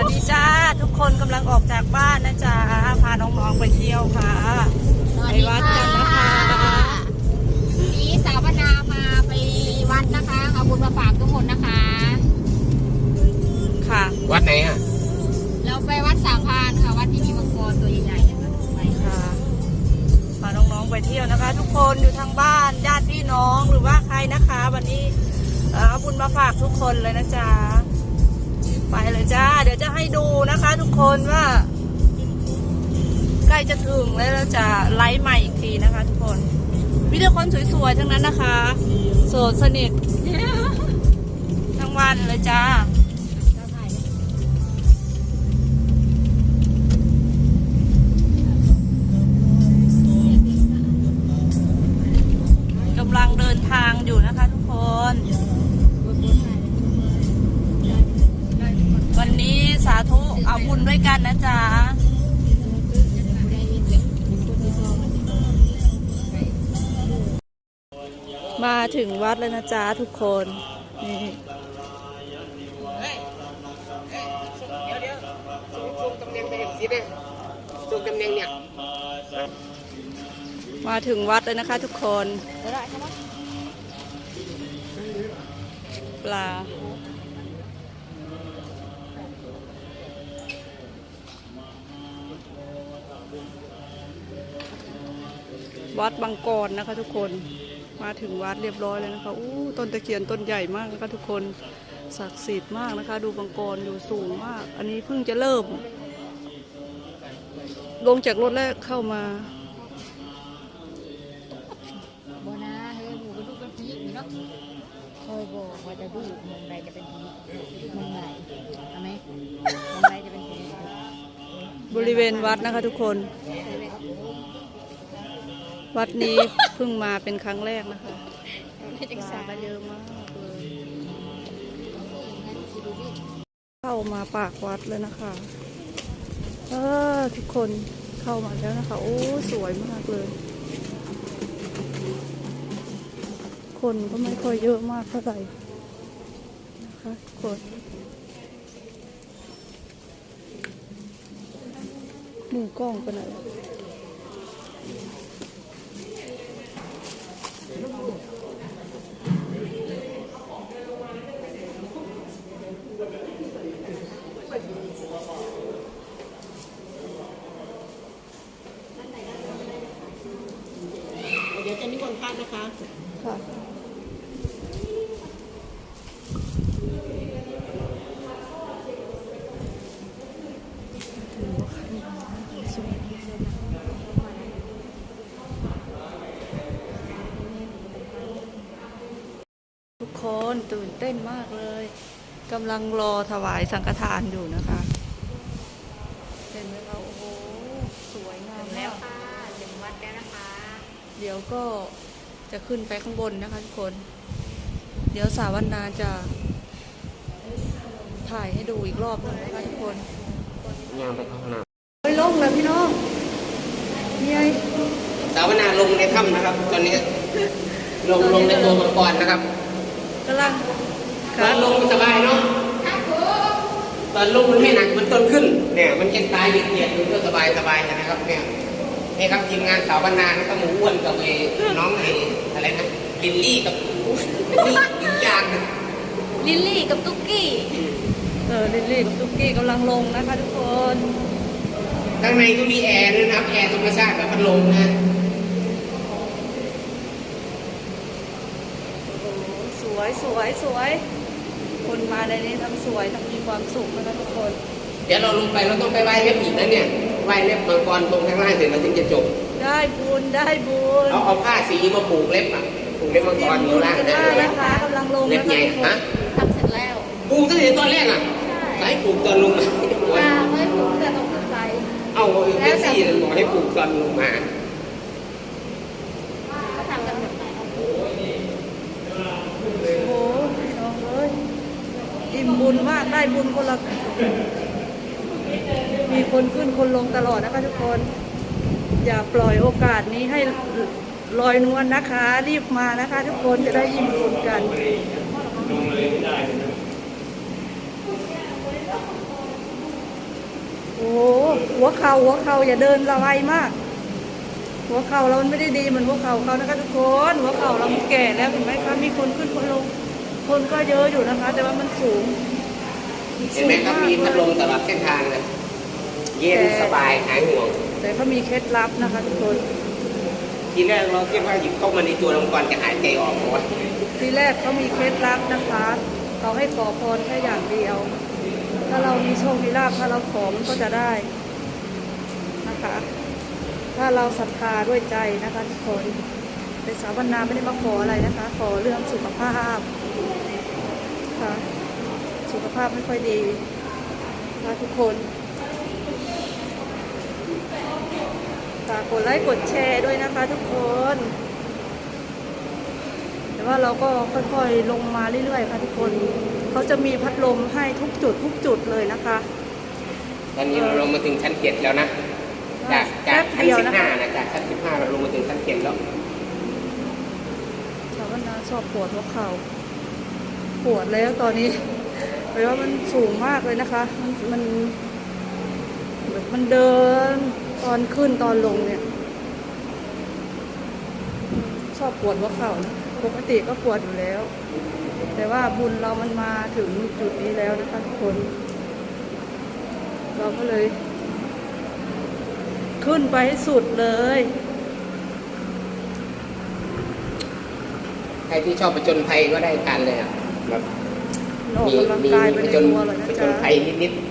วัสดีจ้า ทุกคนกำลังออกจากบ้านนะจ๊ะพาน้องๆไปเที่ยวค่ะไปวัดกันนะคะนี่สาวนามาไปวัดนะคะเอาบุญมาฝากทุกคนนะคะ ค่ะ วัดไหนอะเราไปวัดสามพรานค่ะ วัดที่มีมังกรตัวใหญ่ๆนะคะไปค่ะพาน้องๆไปเที่ยวนะคะ ทุกคนอยู่ทางบ้านญาติพี่น้องหรือว่าใครนะคะ วันนี้เอ่อเอาบุญมาฝากทุกคนเลยนะจ๊ะ ไปเลยจ้า เดี๋ยวจะให้ดูนะคะ ทุกคนว่า ใกล้จะถึงแล้วเราจะไลฟ์ใหม่อีกทีนะคะ ทุกคนวิดีโอคนสวยๆทั้งนั้นนะคะ โสดสนิททั้งวันเลยจ้า เอาบุญด้วยกันนะจ๊ะมาถึงวัดแล้วนะจ๊ะทุกคนมาถึงวัดเลยนะคะทุกคน ปลา วัดบางกรนะคะทุกคนมาถึงวัดเรียบร้อยแล้วนะคะอู้ต้นตะเคียนต้นใหญ่มากนะคะทุกคนศักดิ์สิทธิ์มากนะคะ ดูบางกรอยู่สูงมาก อันนี้เพิ่งจะเริ่ม ลงจากรถแรกเข้ามาโบนะเฮ้ยหมูกระดูกเป็นผีอยู่เนาะคอยบอกว่าจะดูมองใดจะเป็นผีมองไหนเอาไหมมองใดจะเป็นผีบริเวณวัดนะคะทุกคน วัดนี้เพิ่งมาเป็นครั้งแรกนะคะไม่จังปสาลาก็เยอะมากเลยเข้ามาปากวัดเลยนะคะ เออทุกคนเข้ามาแล้วนะคะ โอ้สวยมากเลย คนก็ไม่ค่อยเยอะมากเท่าไหร่นะคะทุกคนหมุงกล้องไปไหน เดี๋ยวจะ นิมนต์พระนะคะค่ะทุกคนตื่นเต้นมากเลยกำลังรอถวายสังฆทานอยู่นะคะเห็นไหมคะโอ้โหสวยงามแล้มาวกค่ะถึงวัดแล้วนะคะ เดี๋ยวก็ จะขึ้นไปข้างบนนะคะทุกคน เดี๋ยวสาวันนาจะ ถ่ายให้ดูอีกรอบหนึงนะคะทุกคนย่างไปเข้าห้องน้ไปลงแล้วพี่น้องนี่ไงำสาวนาลงในถ้ำนะครับ ตอนนี้ ลงลงในตัวมังกรนะครับกำลังตอนลงมันสบายเนาะตอนลงมันไม่หนักเหมันตอนขึ้น เนี่ย มันยังตายเหยียดๆมันก็สบายสบายนะครับเนี่ย นี่ครับทีมงานสาวนาแล้วก็หมูอ้วนกับไอ้น้องไอ้อะไรนะลิลลี่กับนี่อีกอย่างหนึงลิลลี่กับตุ๊กกี้ เออลิลลี่กับตุ๊กกี้กำลังลงนะคะทุกคนข้างในก็มีแอร์ด้วยนะครับแอร์ธรรมชาติแบบพัดลมนะสวยสวยสวย คนมาในนี้ทั้งสวยทั้งมีความสุขนะคะทุกคน เดี๋ยวเราลงไปเราต้องไปไหว้เล็บอีกนะเนี่ย ไหว้เล็บมังกรตรงข้างล่างเสร็จเราถึงจะจบ ได้บุญได้บุญเอาเอาผ้าสีมาผูกเล็บอะผูกเล็บมังกรอยู่ล่างจะนะได้นะคะกำลังลงเล็บนะคะใหญ่ทุกคนฮะทำเสร็จแล้วผูกตั้งแต่ตอนแรกอะใช่ให้ผูกตอนลงมาตาไม่ผูกแต่ต้องขึ้นไปเอาเอฟซีบอกให้ผูกตอนลงมาเขาทำกันแบบไหนโอ้โหพี่น้องเอ้ยอิ่มบุญมากได้บุญคนละ มีคนขึ้นคนลงตลอดนะคะทุกคน อย่าปล่อยโอกาสนี้ให้ลอยนวลนะคะ รีบมานะคะ ทุกคนจะได้ยิ้มบุญกันโอ้หัวเข่าหัวเข่าอย่าเดินระไวมาก หัวเข่าเรามันไม่ได้ดีเหมือนหัวเข่าเขานะคะทุกคนหัวเข่าเราแก่แล้วเห็นไหมคะมีคนขึ้นคนลง คนก็เยอะอยู่นะคะ แต่ว่ามันสูงเห็นไหมครับมีพัดลมตลอดเส้นทางเลย เย็นสบายหายห่วง แต่เขามีเคล็ดลับนะคะทุกคน ทีแรกเราคิดว่าหยิบเข้ามาในตัวลงก่อนจะหายใจออกเพราะว่าทีแรกเขามีเคล็ดลับนะคะเขาให้ขอพรแค่อย่างเดียว ถ้าเรามีโชค มีลาภถ้าเราขอมันก็จะได้นะคะ ถ้าเราศรัทธาด้วยใจนะคะทุกคนเป็นสาวบรรณาไม่ได้มาขออะไรนะคะ ขอเรื่องสุขภาพค่ะสุขภาพไม่ค่อยดีนะทุกคน ฝากกดไลค์กดแชร์ด้วยนะคะทุกคน แต่ว่าเราก็ค่อยๆลงมาเรื่อยๆค่ะทุกคน เขาจะมีพัดลมให้ทุกจุดทุกจุดเลยนะคะ ตอนนี้เราลงมาถึงชั้นเจ็ดแล้วนะ จากจากชั้นแป๊บเดียวสิบนะห้าคะนะจากชั้นสิบห้าเราลงมาถึงชั้นเจ็ดแล้วชาวบ้านนาชอบปวดหัวเข่าปวดแล้วตอนนี้เพราะว่ามันสูงมากเลยนะคะ มันมันแบบมันเดิน ตอนขึ้นตอนลงเนี่ย ชอบปวดหัวเข่านะปกติก็ปวดอยู่แล้ว แต่ว่าบุญเรามันมาถึงจุดนี้แล้วนะคะทุกคน เราก็เลย ขึ้นไปให้สุดเลยใครที่ชอบประจนภัยก็ได้การเลยอะแบบออกมีกำลังมีกายมีไปประในจนตัวเลยนะประจจ๊ะนภัยนิดๆ